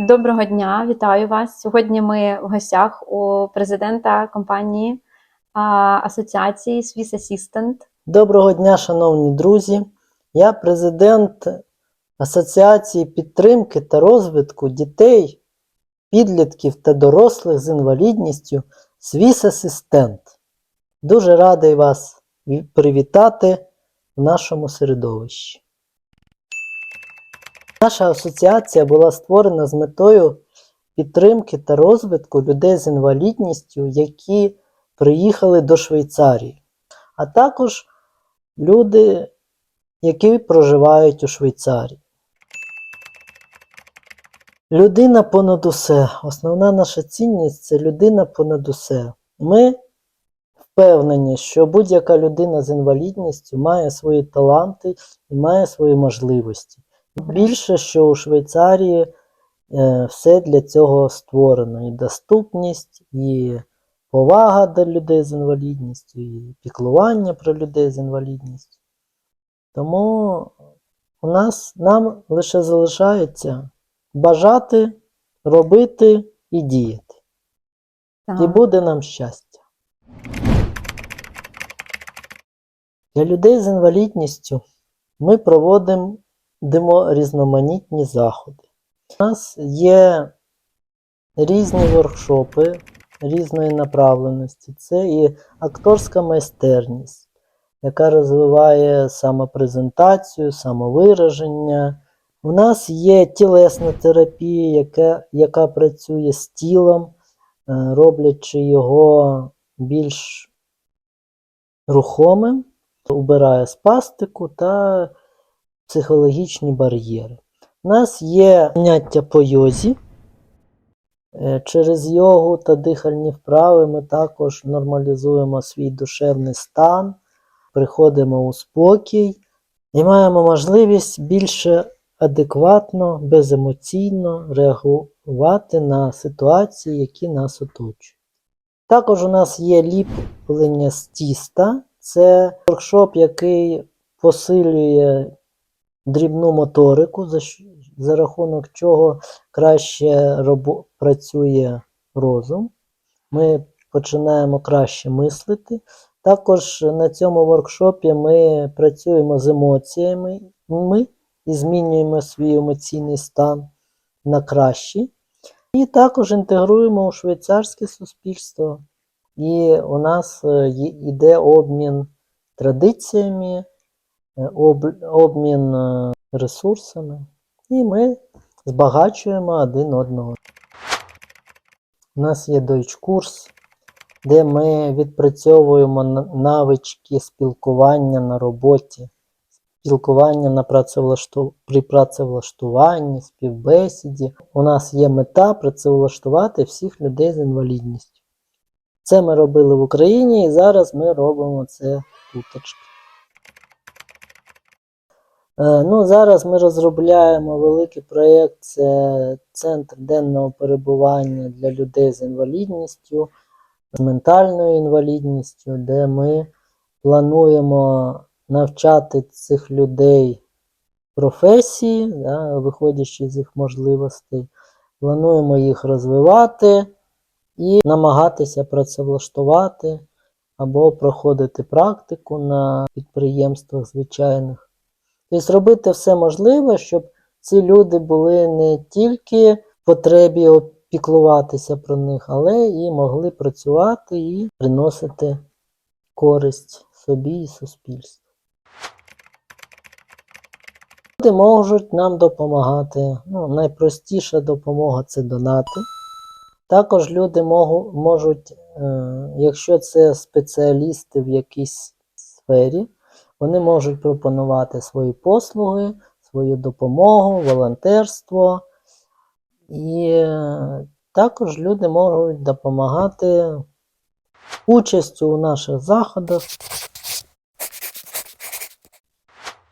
Доброго дня, вітаю вас. Сьогодні ми в гостях у президента компанії асоціації Swiss Assistant. Доброго дня, шановні друзі. Я президент Асоціації підтримки та розвитку дітей, підлітків та дорослих з інвалідністю Swiss Assistant. Дуже радий вас привітати в нашому середовищі. Наша асоціація була створена з метою підтримки та розвитку людей з інвалідністю, які приїхали до Швейцарії, а також люди, які проживають у Швейцарії. Людина понад усе. Основна наша цінність це людина понад усе. Ми впевнені, що будь-яка людина з інвалідністю має свої таланти і має свої можливості. Більше, що у Швейцарії е, все для цього створено: і доступність, і повага до людей з інвалідністю, і піклування про людей з інвалідністю. Тому у нас нам лише залишається бажати, робити і діяти. І буде нам щастя. Для людей з інвалідністю ми проводимо димо- різноманітні заходи. У нас є різні воркшопи різної направленості. Це і акторська майстерність, яка розвиває самопрезентацію, самовираження. У нас є тілесна терапія, яка, яка працює з тілом, е, роблячи його більш рухомим, убирає спастику та психологічні бар'єри. У нас є заняття по йозі. Е, Через йогу та дихальні вправи ми також нормалізуємо свій душевний стан, приходимо у спокій і маємо можливість більше адекватно, беземоційно реагувати на ситуації, які нас оточують. Також у нас є ліплення з тіста. Це воркшоп, який посилює дрібну моторику, за, за рахунок чого краще робо- працює розум. Ми починаємо краще мислити. Також на цьому воркшопі ми працюємо з емоціями ми і змінюємо свій емоційний стан на кращий. І також інтегруємо у швейцарське суспільство. І у нас е, йде обмін традиціями, е, обмін е, ресурсами, і ми збагачуємо один одного. У нас є Deutsch-курс, де ми відпрацьовуємо навички спілкування на роботі, спілкування на працевлашту... при працевлаштуванні, співбесіді. У нас є мета працевлаштувати всіх людей з інвалідністю. Це ми робили в Україні, і зараз ми робимо це туточки. Е, Ну, зараз ми розробляємо великий проєкт, це центр денного перебування для людей з інвалідністю, з ментальною інвалідністю, де ми плануємо навчати цих людей професії, да, виходячи з їх можливостей. Плануємо їх розвивати і намагатися працевлаштувати або проходити практику на підприємствах звичайних. Тобто робити все можливе, щоб ці люди були не тільки в потребі опіклуватися про них, але і могли працювати і приносити користь собі і суспільству. Люди можуть нам допомагати. Ну, найпростіша допомога це донати. Також люди можуть, е, якщо це спеціалісти в якійсь сфері, вони можуть пропонувати свої послуги, свою допомогу, волонтерство. І е, також люди можуть допомагати участю у наших заходах.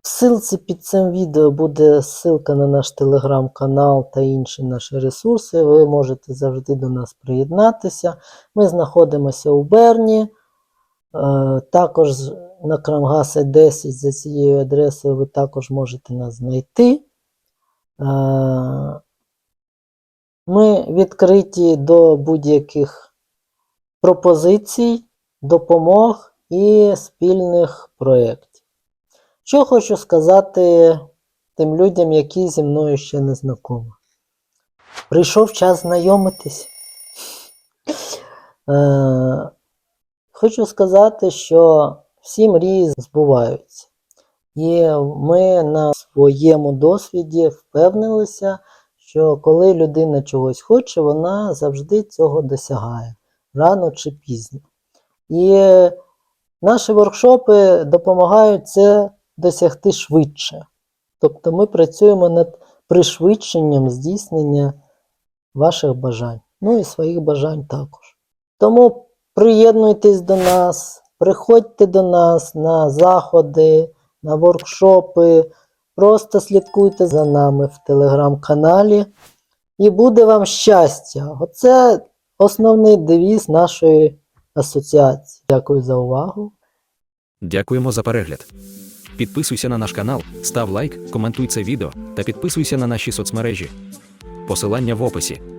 В ссылці під цим відео буде ссылка на наш телеграм-канал та інші наші ресурси. Ви можете завжди до нас приєднатися. Ми знаходимося у Берні. Е, Також на Крамгасе 10 за цією адресою ви також можете нас знайти. Е, Ми відкриті до будь-яких пропозицій, допомог і спільних проєктів. Що хочу сказати тим людям, які зі мною ще не знайомі. Прийшов час знайомитись. Е, хочу сказати, що всі мрії збуваються. І ми на своєму досвіді впевнилися, що коли людина чогось хоче, вона завжди цього досягає рано чи пізно. І наші воркшопи допомагають це досягти швидше. Тобто ми працюємо над пришвидшенням здійснення ваших бажань, ну і своїх бажань також. Тому приєднуйтесь до нас, приходьте до нас на заходи, на воркшопи, просто слідкуйте за нами в телеграм-каналі, і буде вам щастя. Оце основний девіз нашої асоціації. Дякую за увагу. Дякуємо за перегляд. Підписуйся на наш канал, став лайк, коментуй це відео та підписуйся на наші соцмережі. Посилання в описі.